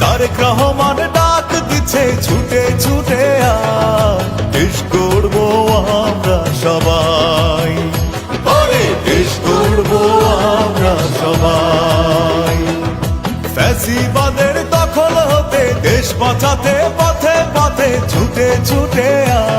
তারেক রহমান ডাক দিচ্ছে ছুটে ছুটে দেশ বাঁচাতে পথে পথে ছুটে ছুটে আয়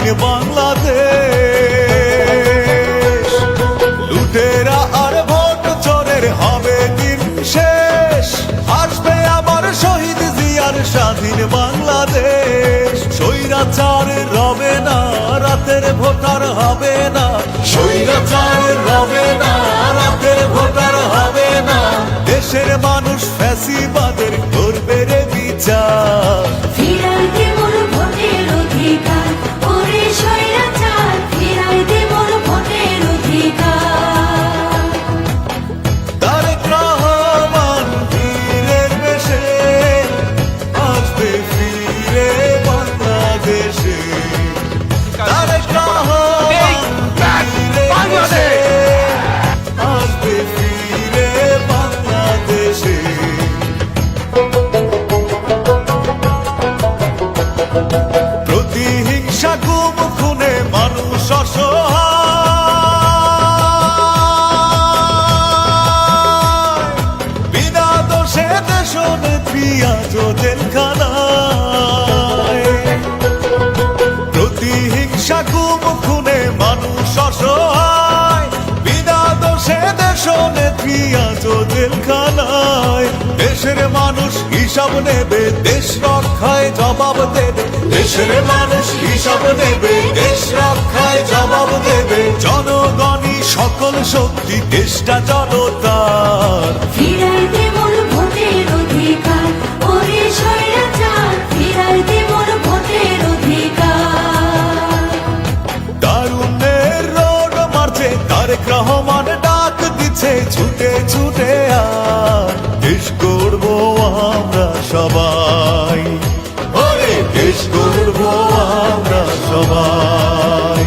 স্বাধীন বাংলাদেশ। লুটেরা আর ভোট চোরের হবে দিন শেষ। আসবে আবার শহীদ জিয়ার স্বাধীন বাংলাদেশ। স্বৈরাচার রবে না, রাতের ভোটার হবে না। স্বৈরাচার প্রতিহিংসা গুম খুনে মানুষ বিনা দোষে দেশ নেত্রী আজ জেলখানায়। প্রতিহিংসা গুম খুনে মানুষ অসহায়। বিনা দেশ নেত্রী আজ জেলখানায় দেশের মানুষ হিসাব নেবে দেশ রক্ষায় জবাব দেবে। দেশের মানুষ হিসাব নেবে দেশ রক্ষায় জবাব দেবে। জনগণই সকল শক্তি দেশটা জনতার। ফিরাই দে মোর ভোটের অধিকার ওরে স্বৈরাচার ফিরাই মোর ভোটের অধিকার। দারুণের রোড মারছে তারেক রহমান। ডাক দিচ্ছে ছুটে ছুটে আর দেশ করব আমরা সবাই। দেশ করব আমরা সবাই।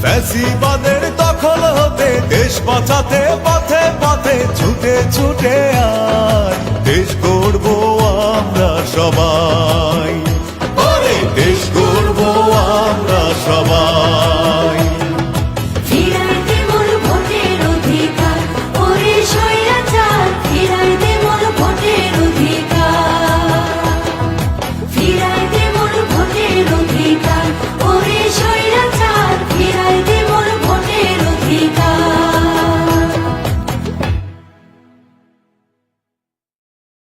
ফ্যাসিবাদের দখল হতে, দেশ বাঁচাতে পথে পথে ছুটে ছুটে আয় দেশ করব আমরা সবাই।